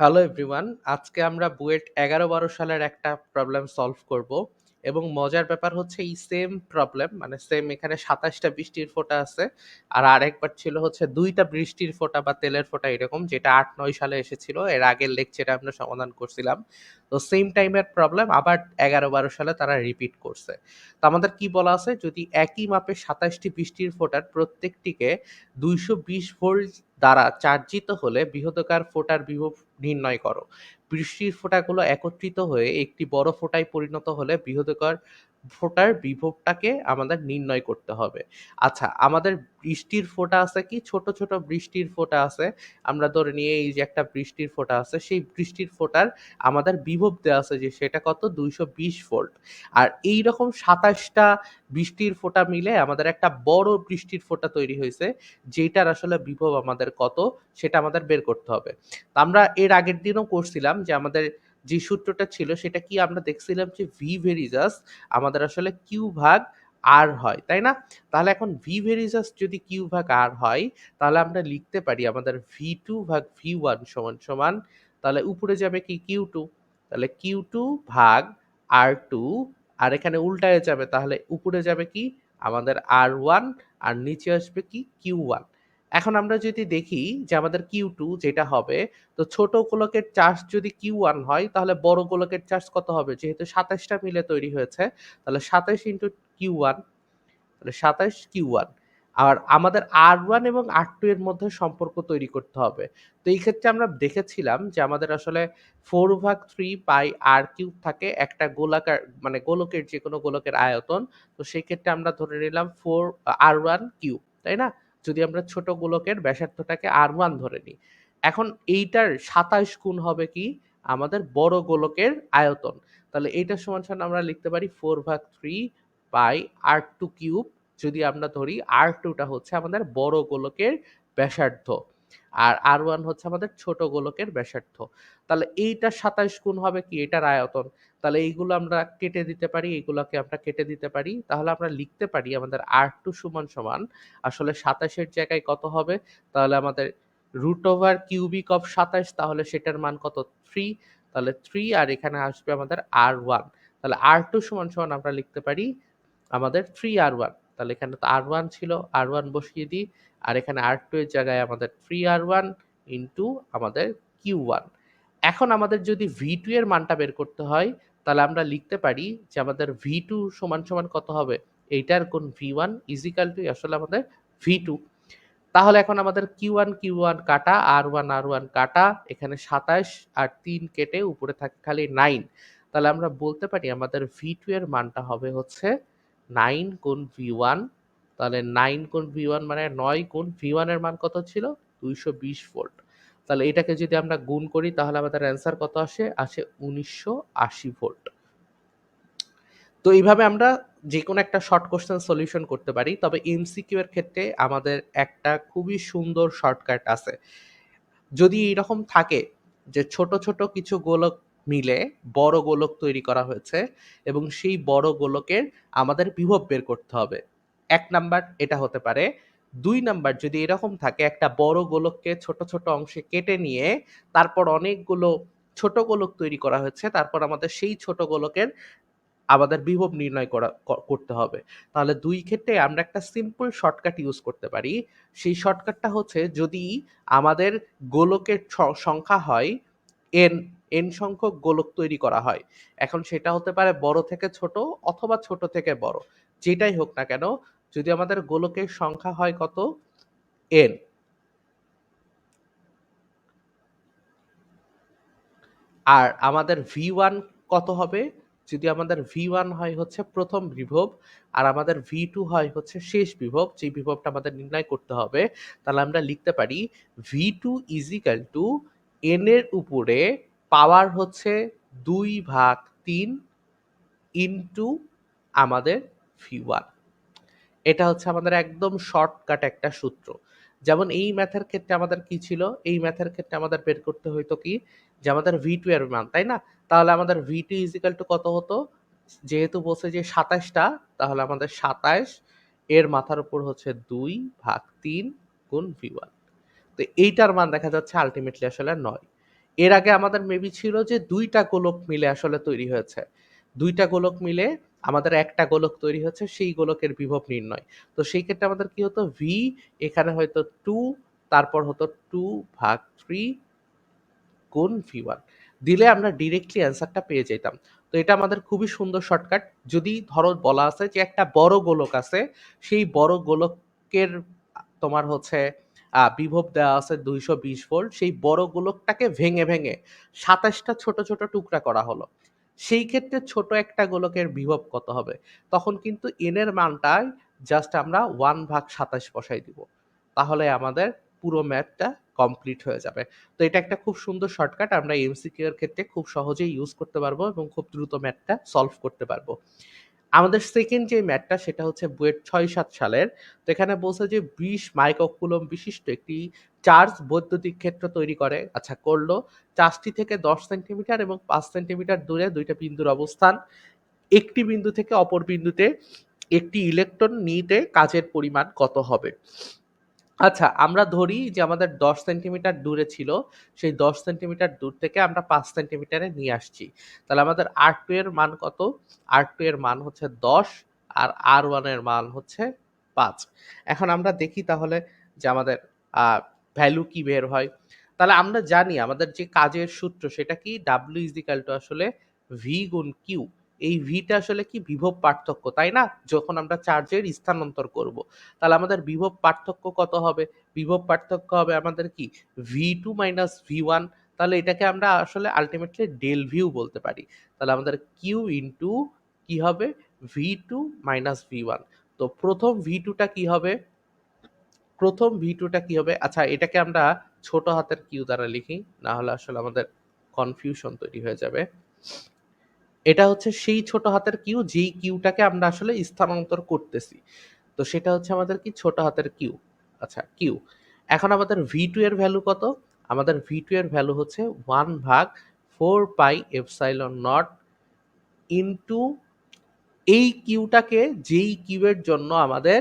Hello everyone. আজকে আমরা বুয়েট ১১-১২ সালের একটা প্রবলেম সলভ করব এবং মজার ব্যাপার হচ্ছে এই সেম প্রবলেম মানে সেম এখানে সাতাশটা বৃষ্টির ফোঁটা আছে। আর আরেকবার ছিল হচ্ছে দুইটা বৃষ্টির ফোঁটা বা তেলের ফোঁটা এরকম, যেটা ৮-৯ সালে এসেছিল। এর আগের লেকচারে আমরা সমাধান করছিলাম। তো সেম টাইমের প্রবলেম আবার ১১-১২ সালে তারা রিপিট করছে। তো আমাদের কি বলা আছে যদি একই মাপে সাতাশটি বৃষ্টির ফোঁটার প্রত্যেকটিকে ২২০ ভোল্ট দ্বারা চার্জিত হলে বৃহদাকার ফোঁটার বিভব নির্ণয় করো। বৃষ্টির ফোঁটাগুলো একত্রিত হয়ে একটি বড় ফোঁটায় পরিণত হলে বৃহদাকার ফোঁটার বিভবটাকে আমাদের নির্ণয় করতে হবে। আচ্ছা আমাদের বৃষ্টির ফোঁটা আছে কি ছোট, ছোট বৃষ্টির ফোঁটা আছে। আমরা ধরে নিয়ে এই যে একটা বৃষ্টির ফোঁটা আছে সেই বৃষ্টির ফোঁটার আমাদের বিভব দেওয়া আছে যে সেটা কত ২২০ ভোল্ট। আর এইরকম ২৭ টা বৃষ্টির ফোঁটা মিলে আমাদের একটা বড় বৃষ্টির ফোঁটা তৈরি হয়েছে যেটার আসলে বিভব আমাদের কত সেটা আমাদের বের করতে হবে। আমরা এর আগের দিনও করছিলাম যে আমাদের যে সূত্রটা ছিল সেটা কি আমরা দেখছিলাম যে ভি ভেরিজাস আমাদের আসলে কিউ ভাগ আর হয়, তাই না? তাহলে এখন ভি ভেরিজাস যদি কিউ ভাগ আর হয় তাহলে আমরা লিখতে পারি আমাদের ভি টু ভাগ ভি ওয়ান সমান, সমান তাহলে উপরে যাবে কি কিউ টু তাহলে কিউ টু ভাগ আর টু আর এখানে উল্টায় যাবে তাহলে উপরে যাবে কি? আমাদের আর ওয়ান আর নিচে আসবে কি Q1 এখন আমরা যদি দেখি যে আমাদের কিউ টু যেটা হবে তো ছোট গোলকের চার্জ যদি কিউ ওয়ান হয় তাহলে বড় গোলকের চার্জ কত হবে? যেহেতু সাতাশটা মিলে তৈরি হয়েছে তাহলে ২৭ ইন্টু কিউ ওয়ান তাহলে ২৭ Q1 আর আমাদের আর ওয়ান এবং আর টু এর মধ্যে সম্পর্ক তৈরি করতে হবে। তো এই ক্ষেত্রে আমরা দেখেছিলাম যে আমাদের আসলে ফোর ভাগ থ্রি বাই আর কিউব থাকে একটা গোলাকার মানে গোলকের যে কোনো গোলকের আয়তন। তো সেই ক্ষেত্রে আমরা ধরে নিলাম 4 R1 কিউব, তাই না? যদি আমরা ছোট গোলকের ব্যাসার্ধটাকে R1 ধরে নিই। এখন এইটার ২৭ গুণ হবে কি আমাদের বড় গোলকের আয়তন। তাহলে এইটার সমান, সমান আমরা লিখতে পারি ফোর ভাগ three by R two cube যদি আমরা ধরি আর টুটা হচ্ছে আমাদের বড় গোলকের ব্যাসার্ধ। আর আর ওয়ান হচ্ছে আমাদের ছোট গোলকের ব্যাসার্ধ। তাহলে এইটার ২৭ গুণ হবে কি এটার আয়তন। তাহলে এইগুলো আমরা কেটে দিতে পারি, এইগুলোকে আমরা কেটে দিতে পারি। তাহলে আমরা লিখতে পারি আমাদের আর টু সমান, সমান আসলে ২৭ এর জায়গায় কত হবে? তাহলে আমাদের রুট ওভার কিউবিক অফ ২৭ তাহলে সেটার মান কত? থ্রি তাহলে থ্রি আর এখানে আসবে আমাদের আর ওয়ান তাহলে আর টু সমান, সমান আমরা লিখতে পারি আমাদের 3R1 তাহলে এখানে তো আর ওয়ান ছিল আর ওয়ান বসিয়ে দিই। আর এখানে R2 এর জায়গায় আমাদের 3R1 ইন্টু আমাদের কিউ ওয়ান এখন আমাদের যদি V2 এর মানটা বের করতে হয় তাহলে আমরা লিখতে পারি যে আমাদের ভি টু সমান, সমান কত হবে? এইটার কোন ভি ওয়ান ইজিক্যাল টু আসলে আমাদের ভি টু তাহলে এখন আমাদের Q1, Q1 কাটা, R1, R1 কাটা, এখানে ২৭ আর তিন কেটে উপরে থাকে খালি নাইন তাহলে আমরা বলতে পারি আমাদের V2 এর মানটা হবে হচ্ছে 9 গুণ V1 তাহলে 9 গুণ V1 মানে 9 গুণ V1 এর মান কত ছিল? ২২০ ভোল্ট। তাহলে এটাকে যদি আমরা গুণ করি তাহলে আমাদের অ্যান্সার কত আসে? আসে ১৯৮০ ভোল্ট। তো এইভাবে আমরা যেকোনো একটা শর্ট কোয়েশ্চেন সলিউশন করতে পারি। তবে এমসিকিউ এর ক্ষেত্রে আমাদের একটা খুবই সুন্দর শর্টকাট আছে। যদি এরকম থাকে যে ছোট, ছোট কিছু গোলক মিলে বড় গোলক তৈরি করা হয়েছে এবং সেই বড় গোলকের আমাদের বিভব বের করতে হবে। এক নাম্বার এটা হতে পারে। দুই নাম্বার যদি এরকম থাকে একটা বড় গোলককে ছোট, ছোট অংশে কেটে নিয়ে তারপর অনেকগুলো ছোট গোলক তৈরি করা হয়েছে। তারপর আমাদের সেই ছোট গোলকের আমাদের বিভব নির্ণয় করা করতে হবে। তাহলে দুই ক্ষেত্রে আমরা একটা সিম্পল শর্টকাট ইউজ করতে পারি। সেই শর্টকাটটা হচ্ছে যদি আমাদের গোলকের সংখ্যা হয় n, n সংখ্যক গোলক তৈরি করা হয়। এখন সেটা হতে পারে বড় থেকে ছোট অথবা ছোট থেকে বড়। যেটাই হোক না কেন যদি আমাদের গোলকের সংখ্যা হয় কত? এন আর আমাদের ভি ওয়ান কত হবে? যদি আমাদের ভি ওয়ান হয় হচ্ছে প্রথম বিভব আর আমাদের ভি টু হয় হচ্ছে শেষ বিভব, যে বিভবটা আমাদের নির্ণয় করতে হবে। তাহলে আমরা লিখতে পারি V two equal to n এর উপরে পাওয়ার হচ্ছে দুই ভাগ তিন ইন্টু আমাদের V1 এটা হচ্ছে আমাদের একদম শর্টকাট একটা সূত্র। যেমন এই ম্যাথের ক্ষেত্রে আমাদের কি ছিল? এই ম্যাথের ক্ষেত্রে আমাদের বের করতে হইতো কি? যে আমাদের V2 এর মান, তাই না? তাহলে আমাদের ভি টু ইজিক্যাল টু কত হতো? যেহেতু বলছে যে ২৭ টা তাহলে আমাদের ২৭ এর মাথার উপর হচ্ছে দুই ভাগ তিন গুণ ভি ওয়ান তো এইটার মান দেখা যাচ্ছে আল্টিমেটলি আসলে ৯ এর আগে আমাদের মেবি ছিল যে দুইটা গোলক মিলে আসলে তৈরি হয়েছে। দুইটা গোলক মিলে আমাদের একটা গোলক তৈরি হচ্ছে সেই গোলকের বিভব নির্ণয়। তো সেই ক্ষেত্রে আমাদের কি হতো ভি এখানে হয়তো টু তারপর হতো টু ভাগ 3 গুণ V1 দিলে আমরা ডিরেক্টলি অ্যান্সারটা পেয়ে যেতাম। তো এটা আমাদের খুবই সুন্দর শর্টকাট। যদি ধরো বলা আছে যে একটা বড় গোলক আছে, সেই বড় গোলকের তোমার হচ্ছে বিভব দেওয়া আছে ২২০ ভোল্ট। সেই বড় গোলকটাকে ভেঙে, ভেঙে ২৭ টা ছোট, ছোট টুকরা করা হলো। সেই ক্ষেত্রে ছোট একটা গোলকের বিভব কত হবে? তখন কিন্তু এর মানটায় জাস্ট আমরা 1/27 বসাই দিব। তাহলে আমাদের পুরো ম্যাথটা কমপ্লিট হয়ে যাবে। তো এটা একটা খুব সুন্দর শর্টকাট আমরা এমসিকিউ এর ক্ষেত্রে খুব সহজেই ইউজ করতে পারব এবং খুব দ্রুত ম্যাথটা সলভ করতে পারব। আমাদের সেকেন্ড যে ম্যাটটা সেটা হচ্ছে বুয়েট ৬-৭ সালের। তো এখানে বলছে যে বিশ মাইককুলম বিশিষ্ট একটি চার্জ বৈদ্যুতিক ক্ষেত্র তৈরি করে। আচ্ছা করল চার্জটি থেকে ১০ সেন্টিমিটার এবং পাঁচ সেন্টিমিটার দূরে দুইটা বিন্দুর অবস্থান। একটি বিন্দু থেকে অপর বিন্দুতে একটি ইলেকট্রন নিতে কাজের পরিমাণ কত হবে? আচ্ছা আমরা ধরি যে আমাদের ১০ সেন্টিমিটার দূরে ছিল। সেই ১০ সেন্টিমিটার দূর থেকে আমরা পাঁচ সেন্টিমিটারে নিয়ে আসছি। তাহলে আমাদের R2 এর মান কত? R2 এর মান হচ্ছে ১০ আর R1 এর মান হচ্ছে পাঁচ এখন আমরা দেখি তাহলে যে আমাদের ভ্যালু কি বের হয়। তাহলে আমরা জানি আমাদের যে কাজের সূত্র সেটা কি W আসলে ভি গুণ Q। এই V টা আসলে কি বিভব পার্থক্য, তাই না? যখন আমরা চার্জের স্থানান্তর করব। তাহলে আমাদের বিভব পার্থক্য কত হবে? বিভব পার্থক্য হবে আমাদের কি V two minus V one তাহলে এটাকে আমরা আসলে আল্টিমেটলি ডেল ভিউ বলতে পারি। তাহলে আমাদের কিউ ইন্টু কি হবে? V two minus V one তো প্রথম ভি টুটা কি হবে? প্রথম ভি টুটা কি হবে? আচ্ছা এটাকে আমরা ছোট হাতের কিউ দ্বারা লিখি। না হলে আসলে আমাদের কনফিউশন তৈরি হয়ে যাবে। এটা হচ্ছে সেই ছোট হাতের কিউ, যেই কিউটাকে আমরা আসলে স্থানান্তর করতেছি। তো সেটা হচ্ছে আমাদের কি ছোট হাতের কিউ আচ্ছা কিউ এখন আমাদের V2 এর ভ্যালু কত? আমাদের V2 এর ভ্যালু হচ্ছে ওয়ান ভাগ four pi epsilon nought into এই কিউটাকে যেই এর জন্য আমাদের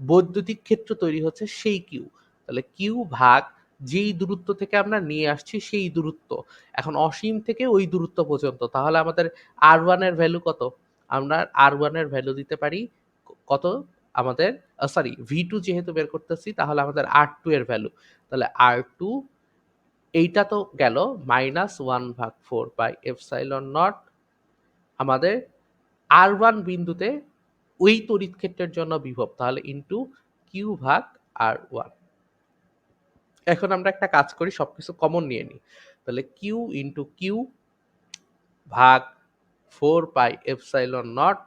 বৈদ্যুতিক ক্ষেত্র তৈরি হচ্ছে সেই কিউ তাহলে কিউ ভাগ যেই দূরত্ব থেকে আমরা নিয়ে আসছি সেই দূরত্ব। এখন অসীম থেকে ওই দূরত্ব পর্যন্ত। তাহলে আমাদের আর ওয়ানের ভ্যালু কত? আমরা আর ওয়ানের ভ্যালু দিতে পারি কত? আমাদের সরি ভি টু যেহেতু বের করতেছি, তাহলে আমাদের আর টু এর ভ্যালু। তাহলে আর টু এইটা তো গেল মাইনাস ওয়ান ভাগ 4 পাই এপসাইলন নট আমাদের আর ওয়ান বিন্দুতে ওই তড়িৎ ক্ষেত্রের জন্য বিভব। তাহলে ইনটু কিউ ভাগ R1 এখন আমরা একটা কাজ করি, সবকিছু কমন নিয়ে নিই। তাহলে কিউ ইন্টু কিউ ভাগ ফোর পাই এপসাইলন নট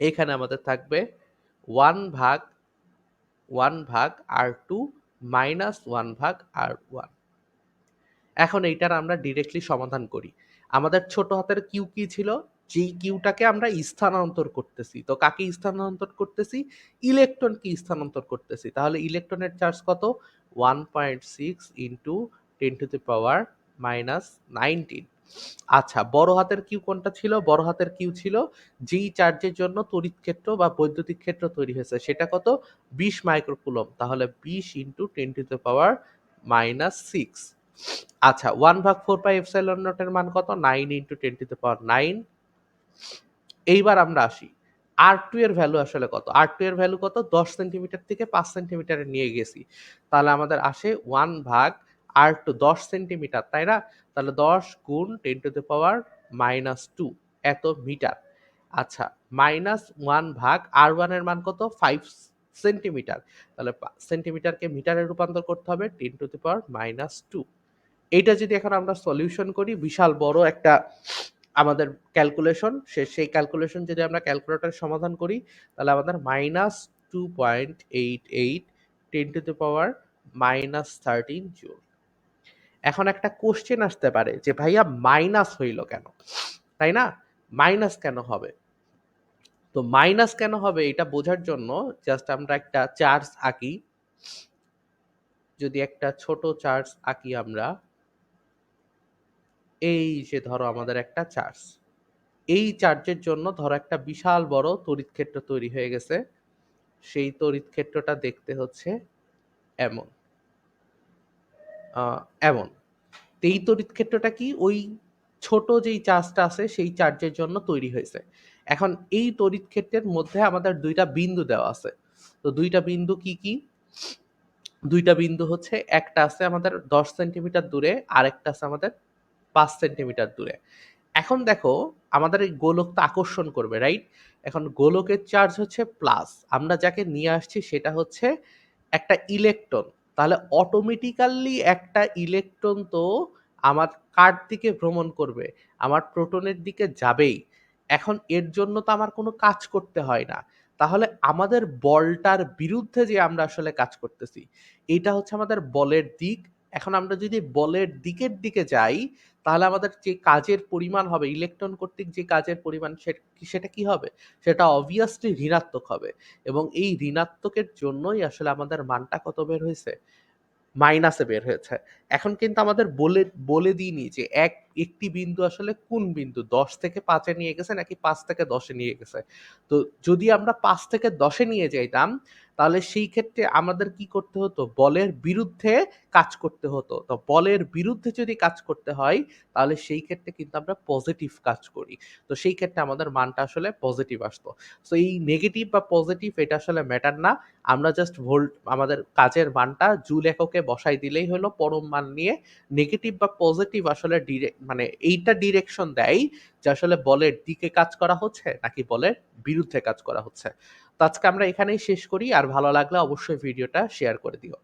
এখানে আমাদের থাকবে ওয়ান ভাগ ওয়ান ভাগ আর টু মাইনাস ওয়ান ভাগ আর ওয়ান এখন এইটার আমরা ডিরেক্টলি সমাধান করি। আমাদের ছোট হাতের কিউ কি ছিল? যেই কিউটাকে আমরা স্থানান্তর করতেছি। তো কাকে স্থানান্তর করতেছি? ইলেকট্রনকে স্থানান্তর করতেছি। তাহলে ইলেকট্রনের চার্জ কত? 1.6 into 10 to the power minus 19 আচ্ছা বড় হাতের Q কোনটা ছিল? বড় হাতের Q ছিল যেই চার্জের জন্য তড়িৎ ক্ষেত্র বা বৈদ্যুতিক ক্ষেত্র তৈরি হয়েছে সেটা কত? ২০ মাইক্রোকুলম্ব। তাহলে ২০ into 10 to the power minus 6 আচ্ছা 1 ভাগ 4 পাই এপসাইলন নট এর মান কত? 9 ইনটু 10 টু দি পাওয়ার 9 এইবার আমরা আসি। R2 এর ভ্যালু আসলে কত? R2 এর ভ্যালু কত? 10 সেন্টিমিটার থেকে পাঁচ সেন্টিমিটারে নিয়ে গেছি। তাহলে আমাদের আসে ওয়ান ভাগ R2 10 সেন্টিমিটার, তাই না? তাহলে 10 গুণ ten to the power minus two এত মিটার। আচ্ছা মাইনাস ওয়ান ভাগ R1 এর মান কত? Five centimetre. তাহলে সেন্টিমিটারকে মিটারে রূপান্তর করতে হবে ten to the power minus two এইটা যদি এখন আমরা সলিউশন করি বিশাল বড় একটা আমাদের ক্যালকুলেশন সে, সেই ক্যালকুলেশন যদি আমরা ক্যালকুলেটরে সমাধান করি, তাহলে আমাদের minus 2.88 10 to the power minus 13 joule. এখন একটা কোশ্চেন আসতে পারে যে, ভাইয়া মাইনাস হইল কেন? তাই না? মাইনাস কেন হবে? তো মাইনাস কেন হবে এটা বোঝার জন্য জাস্ট আমরা একটা চার্জ আঁকি। যদি একটা ছোট চার্জ আঁকি আমরা এই যে ধরো আমাদের একটা চার্জ। এই চার্জের জন্য ধরো একটা বিশাল বড় তড়িৎ ক্ষেত্র তৈরি হয়ে গেছে। সেই তড়িৎ ক্ষেত্রটা দেখতে হচ্ছে এমন। এমন। এই তড়িৎ ক্ষেত্রটা কি ওই ছোট যেই চার্জটা আছে, সেই চার্জের জন্য তৈরি হয়েছে এখন এই তড়িৎ ক্ষেত্রের মধ্যে আমাদের দুইটা বিন্দু দেওয়া আছে তো দুইটা বিন্দু কি কি দুইটা বিন্দু হচ্ছে, একটা আছে আমাদের দশ সেন্টিমিটার দূরে, আরেকটা আছে আমাদের পাঁচ সেন্টিমিটার দূরে। এখন দেখো, আমাদের এই গোলক তো আকর্ষণ করবে রাইট এখন গোলকের চার্জ হচ্ছে প্লাস আমরা যাকে নিয়ে আসছি সেটা হচ্ছে একটা ইলেকট্রন তাহলে অটোমেটিক্যালি একটা ইলেকট্রন তো আমার কার দিকে ভ্রমণ করবে? আমার প্রোটনের দিকে যাবেই। এখন এর জন্য তো আমার কোনো কাজ করতে হয় না। তাহলে আমাদের বলটার বিরুদ্ধে যে আমরা আসলে কাজ করতেছি, এটা হচ্ছে আমাদের বলের দিক। এখন আমরা যদি বলের দিকের দিকে যাই তাহলে আমাদের যে কাজের পরিমাণ হবে ইলেকট্রন কর্তৃক যে কাজের পরিমাণ সেটা কি হবে? সেটা অবভিয়াসলি ঋণাত্মক হবে এবং এই ঋণাত্মকের জন্যই আসলে আমাদের মানটা কত বের হয়েছে? মাইনাসে বের হয়েছে। এখন কিন্তু আমাদের বলে বলে দিইনি যে এক একটি বিন্দু আসলে কোন বিন্দু? দশ থেকে পাঁচে নিয়ে গেছে নাকি পাঁচ থেকে দশে নিয়ে গেছে? তো যদি আমরা পাঁচ থেকে দশে নিয়ে যাইতাম, তাহলে সেই ক্ষেত্রে আমাদের কি করতে হতো? বলের বিরুদ্ধে কাজ করতে হতো। তো বলের বিরুদ্ধে যদি কাজ করতে হয়, তাহলে সেই ক্ষেত্রে কিন্তু আমরা পজিটিভ কাজ করি। তো সেই ক্ষেত্রে আমাদের মানটা আসলে পজিটিভ আসতো। সো এই নেগেটিভ বা পজিটিভ এটা আসলে ম্যাটার না। আমরা জাস্ট ভোল্ট আমাদের কাজের মানটা জুল এককে বসাই দিলেই হলো পরম মান নিয়ে নেগেটিভ বা পজিটিভ আসলে ডিরেক্ট মানে এইটা ডিরেকশন দেয় যে আসলে বলের দিকে কাজ করা হচ্ছে নাকি বলের বিরুদ্ধে কাজ করা হচ্ছে। তো আজকে আমরা এখানেই শেষ করি। আর ভালো লাগলে অবশ্যই ভিডিওটা শেয়ার করে দিও।